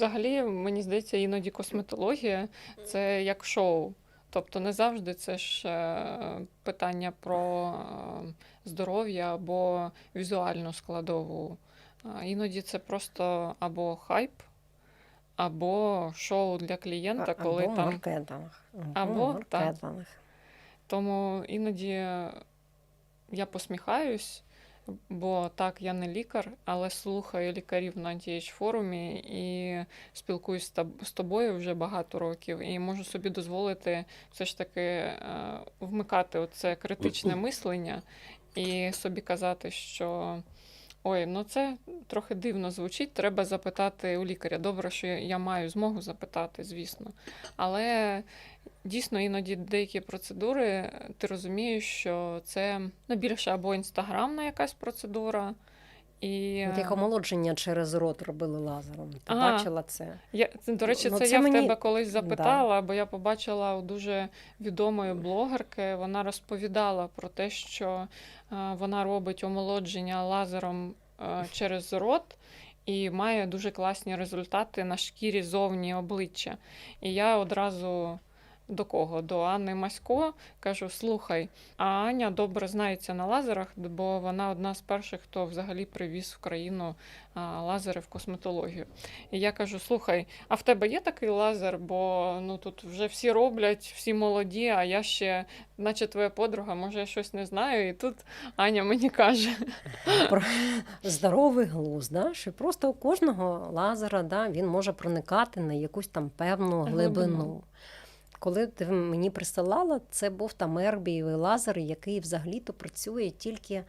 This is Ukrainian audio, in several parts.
Взагалі, мені здається, іноді косметологія це як шоу. Тобто не завжди це ж е, питання про е, здоров'я або візуальну складову. Іноді це просто або хайп, або шоу для клієнта, коли або там. маркетинг. Або, так. Тому іноді я посміхаюсь, бо так, я не лікар, але слухаю лікарів на th форумі і спілкуюсь з тобою вже багато років, і можу собі дозволити все ж таки е, вмикати оце критичне мислення і собі казати, що. Ой, ну це трохи дивно звучить. Треба запитати у лікаря. Добре, що я- маю змогу запитати, звісно. Але дійсно іноді деякі процедури ти розумієш, що це ну, більше або інстаграмна якась процедура. І От як омолодження через рот робили лазером. Ти Ага. бачила це? я, це, до речі, Ну, це, це я мені- в тебе колись запитала, бо я побачила у дуже відомої блогерки. Вона розповідала про те, що е, вона робить омолодження лазером е, через рот. І має дуже класні результати на шкірі зовні обличчя. І я одразу до кого? До Анни Масько кажу: слухай, а Аня добре знається на лазерах, бо вона одна з перших, хто взагалі привіз в країну лазери в косметологію. І я кажу: слухай, а в тебе є такий лазер? Бо ну тут вже всі роблять, всі молоді, а я ще, наче твоя подруга, може, я щось не знаю. І тут Аня мені каже: Про здоровий глузд, да? що просто у кожного лазера да, він може проникати на якусь там певну глибину. Глибину. Коли ти мені присилала, це був там ербієвий лазер, який взагалі-то працює тільки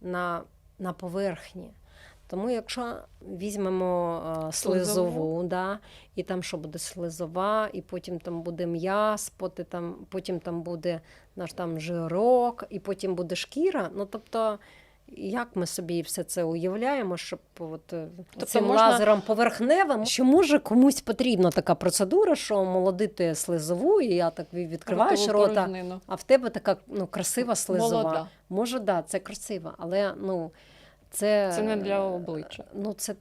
на, на поверхні. Тому якщо візьмемо е, слизову, Слизову. да, і там що буде слизова, і потім там буде м'яз, потім там, потім там буде наш там жирок, і потім буде шкіра. Ну тобто, як ми собі все це уявляємо, щоб от, е, Тобто цим можна- лазером поверхневим, що може комусь потрібна така процедура, що молодити слизову, і я так відкриваєш ротову рота, порожнину. а в тебе така ну, красива слизова. Молода. Може, да, це красиво, але ну, це, Це не для обличчя. Ну, це,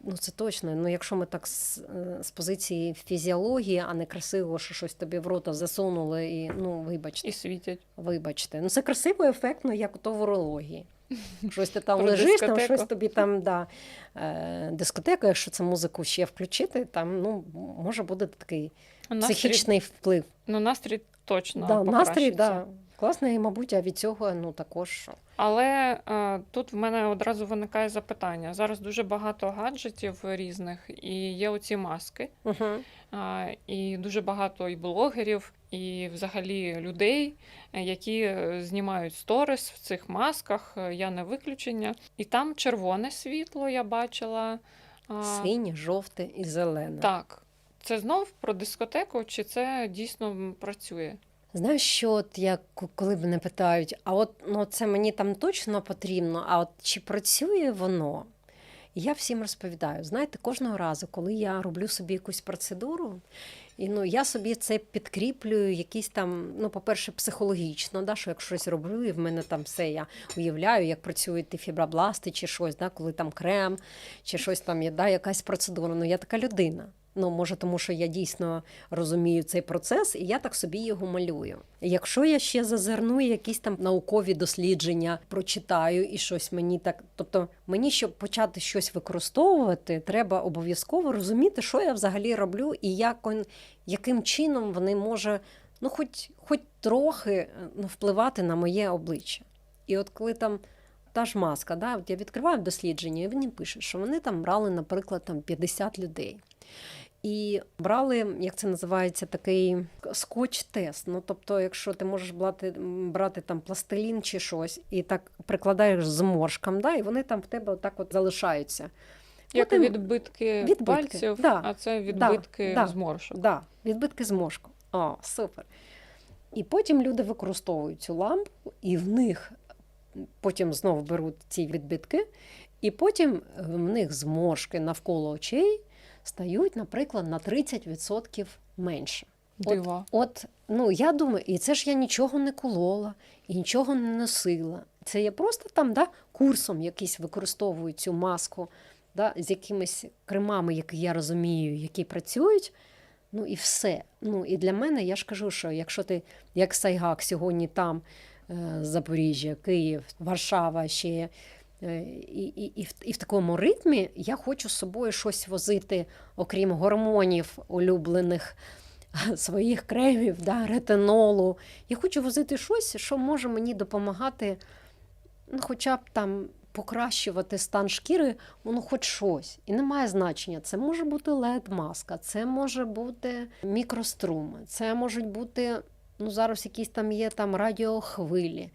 ну, це точно. Ну, якщо ми так з, е, з позиції фізіології, а не красиво, що щось тобі в рота засунули, і ну, вибачте, І світять. вибачте. Ну, це красиво, ефектно, як то в урології. Щось ти там Про лежиш, там щось тобі там, да, е, дискотека, якщо це музику ще включити, там ну, може буде такий Настрій, психічний вплив. ну, настрій точно да, настрій, да. Класно, і, мабуть, а від цього ну, також. Але е, тут в мене одразу виникає запитання. Зараз дуже багато гаджетів різних, і є оці маски, Угу. е, і дуже багато і блогерів, і взагалі людей, е, які е, знімають сторіс в цих масках. е, Я не виключення. І там червоне світло я бачила. Синє, жовте і зелене. Так. Це знов про дискотеку, чи це дійсно працює? Знаєш, що от я коли мене питають, а от ну, це мені там точно потрібно, а от чи працює воно? Я всім розповідаю, знаєте, кожного разу, коли я роблю собі якусь процедуру, і ну, я собі це підкріплюю, якісь там, ну, по-перше, психологічно, да, що як щось роблю, і в мене там все, я уявляю, як працюють ті фібробласти чи щось, да, коли там крем, чи щось там є, да, якась процедура. Ну, я така людина. Ну, може, тому що я дійсно розумію цей процес, і я так собі його малюю. Якщо я ще зазирну якісь там наукові дослідження, прочитаю і щось мені так. Тобто, мені, щоб почати щось використовувати, треба обов'язково розуміти, що я взагалі роблю, і як он, яким чином вони може, ну, хоч, хоч трохи е, ну, впливати на моє обличчя. І от коли там. Та ж маска, да, от я відкриваю дослідження, і він пише, що вони там брали, наприклад, там 50 людей. І брали, як це називається, такий скотч-тест. Ну, тобто, якщо ти можеш брати, брати там пластилін чи щось, і так прикладаєш зморшкам, да, і вони там в тебе отак от залишаються. Як Потім- відбитки, відбитки, пальців, да, а це відбитки да. зморшок. Да, відбитки зморшку. О, супер. І потім люди використовують цю лампу, і в них потім знову беруть ці відбитки, і потім в них зморшки навколо очей стають, наприклад, на 30% менше. Дива. От, ну я думаю, і це ж я нічого не колола і нічого не носила. Це я просто там да, курсом якийсь використовую цю маску. да, з якимись кремами, які я розумію, які працюють. Ну і все. Ну і для мене я ж кажу, що якщо ти як Сайгак сьогодні там, е, Запоріжжя, Київ, Варшава ще. Е, І, і, і, в, і в такому ритмі я хочу з собою щось возити, окрім гормонів улюблених своїх кремів, да, ретинолу. Я хочу возити щось, що може мені допомагати, ну, хоча б там покращувати стан шкіри, ну, хоч щось. І немає значення. Це може бути LED-маска, це може бути мікроструми, це можуть бути, ну, зараз якісь там є там радіохвилі.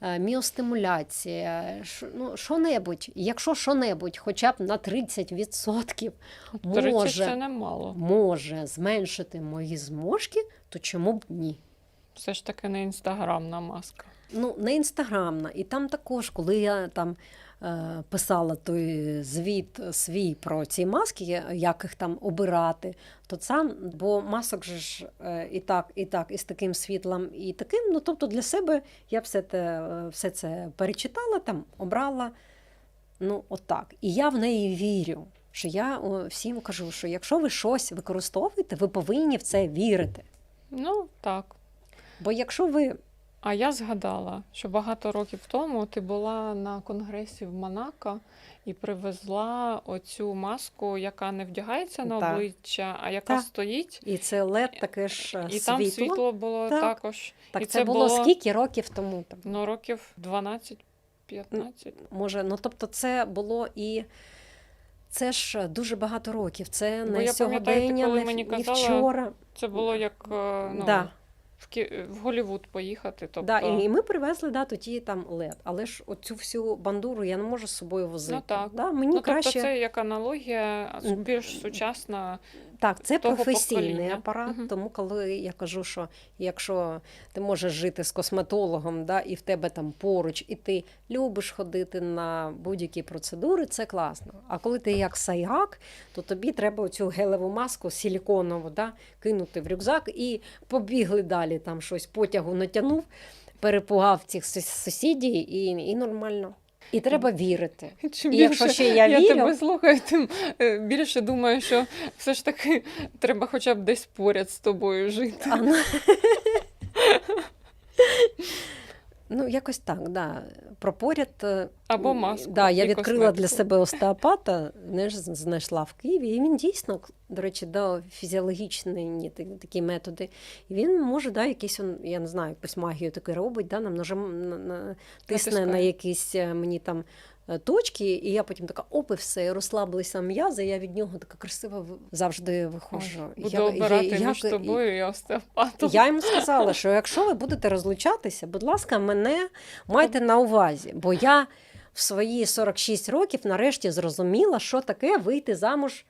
Е, Міостимуляція, ну, що-небудь, якщо що-небудь, хоча б на 30% 30 може, це немало. може зменшити мої зможки, то чому б ні? Все ж таки не інстаграмна маска. Ну, не інстаграмна. І там також, коли я там писала той звіт свій про ці маски, як їх там обирати, то сам, бо масок же ж е, і так, і так, і з таким світлом, і таким. Ну, тобто для себе я все, те, е, все це перечитала, там, обрала. Ну, отак. І я в неї вірю. Що я всім кажу, що якщо ви щось використовуєте, ви повинні в це вірити. Ну так. Бо якщо ви А я згадала, що багато років тому ти була на конгресі в Монако і привезла оцю маску, яка не вдягається на Так. обличчя, а яка Так. стоїть. і це лед таке ж е, І там світло, світло було Так. також. Так І це, це було, скільки років тому? Там, Ну, років 12-15. може, ну тобто це було і. Це ж дуже багато років. Це Бо не я пам'ятаю, ти сьогодення, коли не, мені не казала, вчора. Це було як е, ну, да, в, Кі- в Голівуд поїхати. Тобто, да, і, і ми привезли да, тоді там лед. Але ж оцю всю бандуру я не можу з собою возити. Ну, так. Да, мені ну, краще тобто це як аналогія більш сучасна. Так, це того професійний покоління. апарат, Мгм. тому коли я кажу, що якщо ти можеш жити з косметологом, да, і в тебе там поруч, і ти любиш ходити на будь-які процедури, це класно. А коли ти як сайгак, то тобі треба цю гелеву маску силіконову да, кинути в рюкзак і побігли далі. Там щось потягу натягнув, перепугав цих сусідів і, і нормально. І треба вірити. Чим І якщо ще я я вірю- тебе слухаю, тим е, більше думаю, що все ж таки треба хоча б десь поряд з тобою жити. А, ну... ну, якось так, да. Про поряд. е, Або маску. Да, я відкрила відкрила для себе остеопата, знаєш, знайшла в Києві. І він дійсно, до речі, дав фізіологічні такі методи. І він може, да, он, я не знаю, якусь магію таку робить, да, нам ножем на, на, тисне на якісь е, мені там точки, і я потім така, оп, і все, розслабилися м'язи, я від нього така красива завжди виходжу. Буду Я- я- обирати як- між тобою і остеопатом. я йому сказала, що якщо ви будете розлучатися, будь ласка, мене майте на увазі, бо я в свої 46 років нарешті зрозуміла, що таке вийти замуж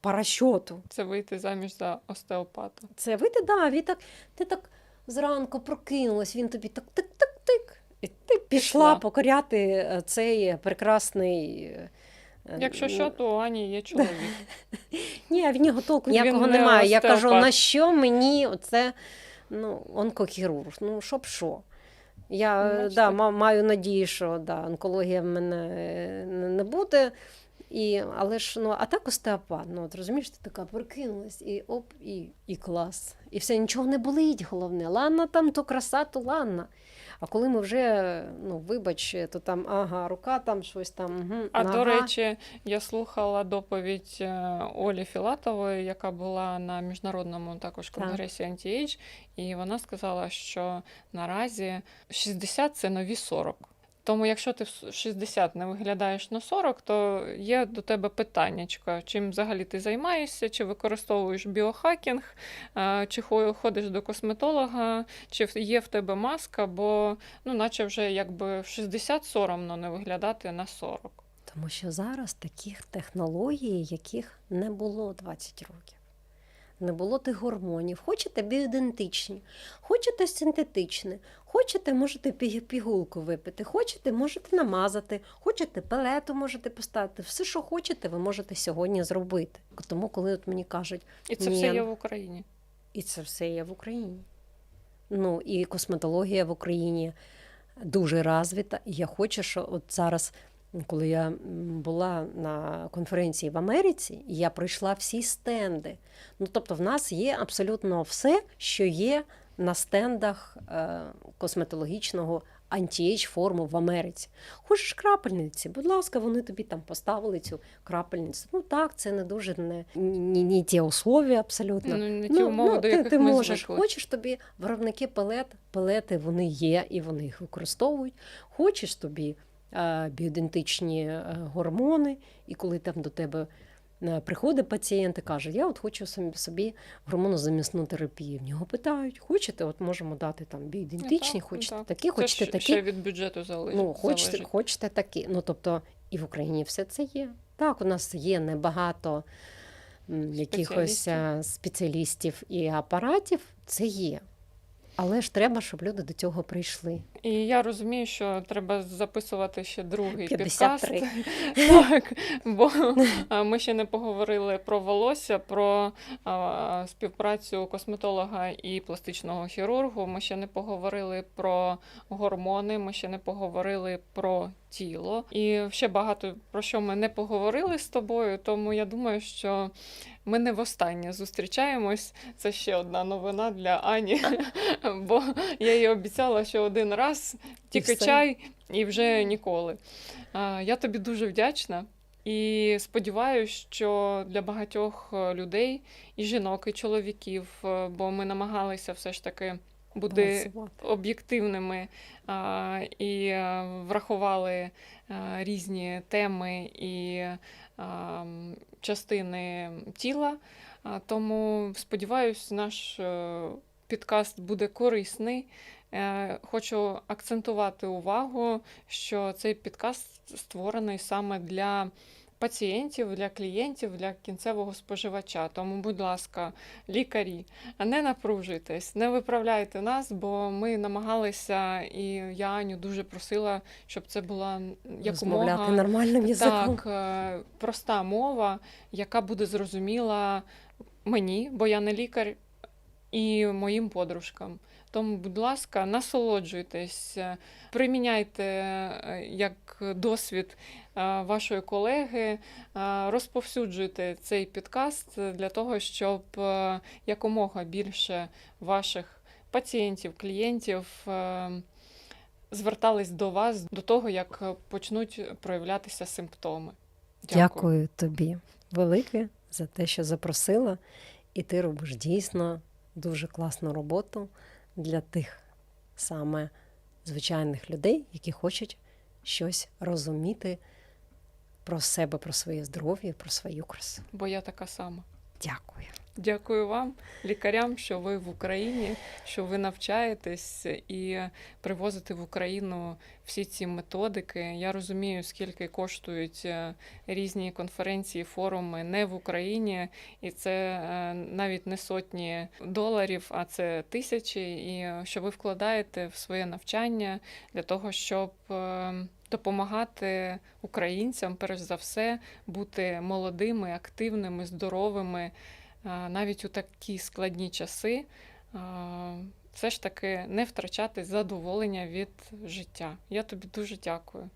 по расчоту. Це вийти заміж за остеопата. Це вийти, да, він так, ти так зранку прокинулась, він тобі так тик-тик-тик. І ти пішла Пішла. покоряти е, цей прекрасний. е, Якщо що, то у Ані є чоловік. Ні, в нього толку ніякого немає. Я кажу, на що мені оце ну, онкохірург? Ну, щоб що? Я Ну, е, да, ма- маю надію, що да, онкологія в мене не буде. І, але ж, ну, а так остеопат, ну, от, розумієш, ти така прикинулась, і оп, і, і клас. І все, нічого не болить, головне. Ладно, там то краса, то ладно. А коли ми вже, ну, вибач, то там, ага, рука там щось там. Угу, А нога. до речі, я слухала доповідь е, Олі Філатової, яка була на міжнародному також Так. конгресі Anti-Age, і вона сказала, що наразі 60 це нові 40. Тому, якщо ти в 60 не виглядаєш на 40, то є до тебе питаннячко, чим взагалі ти займаєшся, чи використовуєш біохакінг, чи хо- ходиш до косметолога, чи є в тебе маска, бо ну, наче вже якби в 60 соромно не виглядати на 40. Тому що зараз таких технологій, яких не було 20 років. Не було тих гормонів. Хочете біоідентичні, хочете синтетичні, хочете, можете пігулку випити, хочете, можете намазати, хочете пелету можете поставити. Все, що хочете, ви можете сьогодні зробити. Тому, коли от мені кажуть, І це все є ну, в Україні. і це все є в Україні. Ну і косметологія в Україні дуже розвита. І я хочу, що от зараз коли я була на конференції в Америці, я пройшла всі стенди. Ну, тобто, в нас є абсолютно все, що є на стендах е, косметологічного анті-ейдж форму в Америці. Хочеш крапельниці, будь ласка, вони тобі там поставили цю крапельницю. Ну так, це не дуже не, ні, ні ті условия абсолютно. Ну, не ті умови, до ти, яких ти ми можеш. звикли. Хочеш тобі виробники пелет, пелети вони є і вони їх використовують. Хочеш тобі біоідентичні е, гормони, і коли там до тебе е, приходить пацієнт і каже, я от хочу собі, гормонозамісну терапію. В нього питають, хочете, от можемо дати там біоідентичні, Так, хочете так. такі, хочете ж такі. ще від бюджету залежить. Ну, хочете, хочете такі. Ну, тобто, і в Україні все це є. Так, у нас є небагато якихось е, спеціалістів і апаратів, це є. Але ж треба, щоб люди до цього прийшли. І я розумію, що треба записувати ще другий 53. підкаст. Так, бо ми ще не поговорили про волосся, про а, співпрацю косметолога і пластичного хірургу. Ми ще не поговорили про гормони, ми ще не поговорили про тіло. І ще багато про що ми не поговорили з тобою. Тому я думаю, що ми не востаннє зустрічаємось. Це ще одна новина для Ані. Бо я їй обіцяла, що один раз тільки все. чай і вже ніколи. Я тобі дуже вдячна. І сподіваюся, що для багатьох е, людей, і жінок, і чоловіків, е, бо ми намагалися все ж таки бути об'єктивними а, і е, врахували різні теми і а, частини тіла. А, Тому сподіваюсь, наш підкаст буде корисний. Е, Хочу акцентувати увагу, що цей підкаст створений саме для пацієнтів, для клієнтів, для кінцевого споживача. Тому, будь ласка, лікарі, не напружуйтесь, не виправляйте нас, бо ми намагалися, і я Аню дуже просила, щоб це була якомога нормальним язиком. так, е, проста мова, яка буде зрозуміла мені, бо я не лікар, і моїм подружкам. Тому, будь ласка, насолоджуйтесь, е, приміняйте е, як досвід е, вашої колеги, розповсюджуйте цей підкаст для того, щоб якомога більше ваших пацієнтів, клієнтів звертались до вас до того, як почнуть проявлятися симптоми. Дякую тобі велике за те, що запросила, і ти робиш дійсно дуже класну роботу для тих саме звичайних людей, які хочуть щось розуміти про себе, про своє здоров'я, про свою красу. Бо я така сама. Дякую. Дякую вам, лікарям, що ви в Україні, що ви навчаєтесь і привозите в Україну всі ці методики. Я розумію, скільки коштують е, різні конференції, форуми не в Україні, і це е, навіть не сотні доларів, а це тисячі. І що ви вкладаєте в своє навчання для того, щоб е, допомагати українцям, перш за все, бути молодими, активними, здоровими. А, навіть у такі складні часи все ж таки не втрачати задоволення від життя. Я тобі дуже дякую.